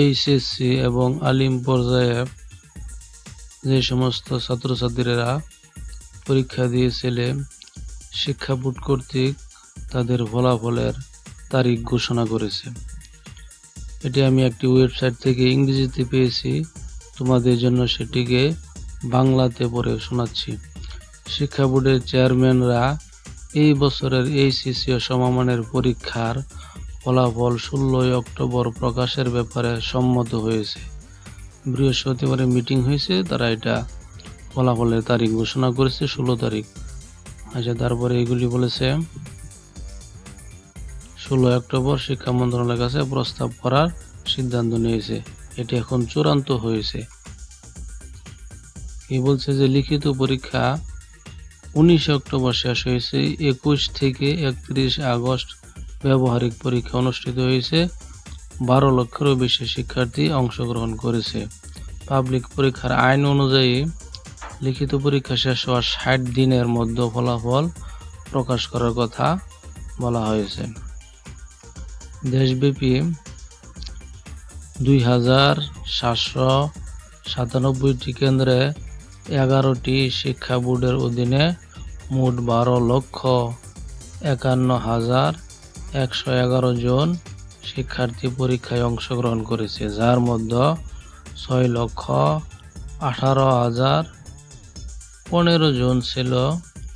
HSC এবং আলিম পর্যায়ে যে সমস্ত ছাত্রছাত্রীরা পরীক্ষা দিয়েছিলে, শিক্ষা বোর্ড কর্তৃক তাদের ফলাফলের তারিখ ঘোষণা করেছে। এটি আমি একটি ওয়েবসাইট থেকে ইংরেজিতে পেয়েছি, তোমাদের জন্য সেটিকে বাংলাতে পড়ে শোনাচ্ছি। শিক্ষা বোর্ডের চেয়ারম্যানরা এই বছরের এইচএসসি ও সমমানের পরীক্ষার ফলাফল ষোলোই অক্টোবর প্রকাশের ব্যাপারে সম্মত হয়েছে। বৃহস্পতিবারে মিটিং হয়েছে, তারা এটা ফলাফলের তারিখ ঘোষণা করেছে ষোলো তারিখ। আচ্ছা তারপরে এগুলি বলেছে ষোলো অক্টোবর শিক্ষা মন্ত্রণালয়ের কাছে প্রস্তাব করার সিদ্ধান্ত নিয়েছে। এটি এখন চূড়ান্ত হয়েছে। এ বলছে যে, লিখিত পরীক্ষা উনিশে অক্টোবর শেষ হয়েছে, একুশ থেকে একত্রিশ আগস্ট ব্যবহারিক পরীক্ষা অনুষ্ঠিত হয়েছে। বারো লক্ষেরও বেশি শিক্ষার্থী অংশগ্রহণ করেছে। পাবলিক পরীক্ষার আইন অনুযায়ী লিখিত পরীক্ষা শেষ হওয়ার ষাট দিনের মধ্যে ফলাফল প্রকাশ করার কথা বলা হয়েছে। দেশব্যাপী দুই হাজার সাতশো সাতানব্বইটি কেন্দ্রে এগারোটি শিক্ষা বোর্ডের অধীনে মোট বারো লক্ষ একান্ন হাজার একশো এগারো জন শিক্ষার্থী পরীক্ষায় অংশগ্রহণ করেছে, যার মধ্যে ছয় লক্ষ আঠারো হাজার পনেরো জন ছিল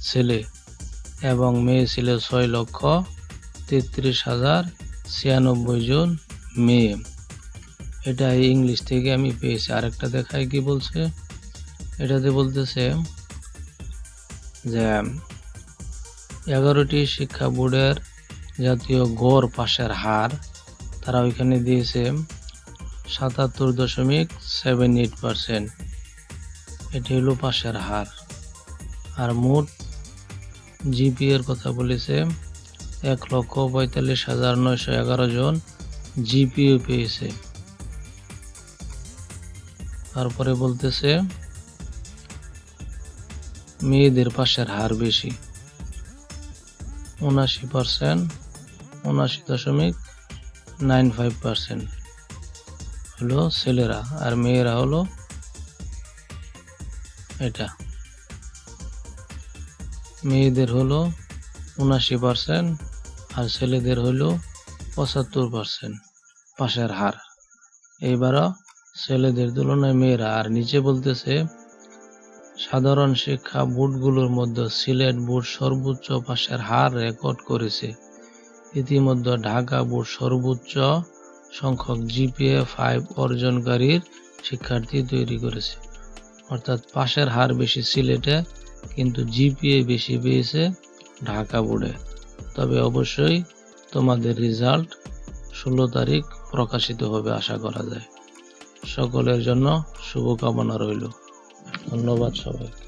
ছেলে এবং মেয়ে ছিল ছয় লক্ষ তেত্রিশ হাজার ছিয়ানব্বই জন মেয়ে। এটা ইংলিশ থেকে আমি পেয়েছি। আরেকটা দেখায় কি বলছে? এটাতে বলতেছে যে এগারোটি শিক্ষা বোর্ডের জাতীয় গড় পাশের হার, তারা ওইখানে দিয়েছে সাতাত্তর দশমিক সেভেন এইট পার্সেন্ট। এটি হলো পাশের হার। আর মোট জিপি এর কথা বলেছে, এক লক্ষ পঁয়তাল্লিশ হাজার নয়শো এগারো জন জিপিও পেয়েছে। তারপরে বলতেছে, মেয়েদের পাশের হার বেশি, উনাশি পার্সেন্ট। উনাশি দশমিক নাইন ফাইভ পার্সেন্ট হলো ছেলেরা আর মেয়েরা হলো এটা। মেয়েদের হলো উনাশি পার্সেন্ট আর ছেলেদের হলো পঁচাত্তর পার্সেন্ট পাশের হার। এইবারও ছেলেদের তুলনায় মেয়েরা, আর নিচে বলতেছে সাধারণ শিক্ষা বোর্ডগুলোর মধ্যে সিলেট বোর্ড সর্বোচ্চ পাশের হার রেকর্ড করেছে। ইতিমধ্যে ঢাকা বোর্ড সর্বোচ্চ সংখ্যক জিপিএ ফাইভ অর্জনকারীর শিক্ষার্থী তৈরি করেছে। অর্থাৎ পাশের হার বেশি সিলেটে, কিন্তু জিপিএ বেশি পেয়েছে ঢাকা বোর্ডে। তবে অবশ্যই তোমাদের রেজাল্ট ষোলো তারিখ প্রকাশিত হবে আশা করা যায়। সকলের জন্য শুভকামনা রইল। ধন্যবাদ সবাইকে।